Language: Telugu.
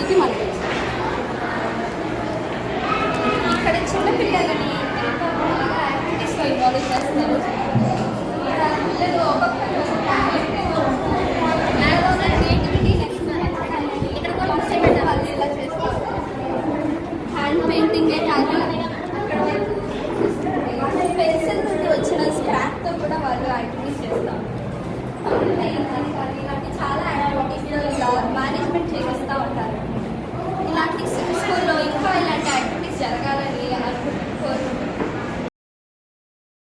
ఇది యాక్టివిటీకి మనం ఇక్కడ చిన్నపిల్లలని యాక్టివిటీస్లో ఇన్వాల్వ్ చేస్తారు. ఇక్కడ పిల్లలు క్రియేటివిటీ ఇక్కడ కూడా వాళ్ళు ఎలా చేస్తారు. Hand painting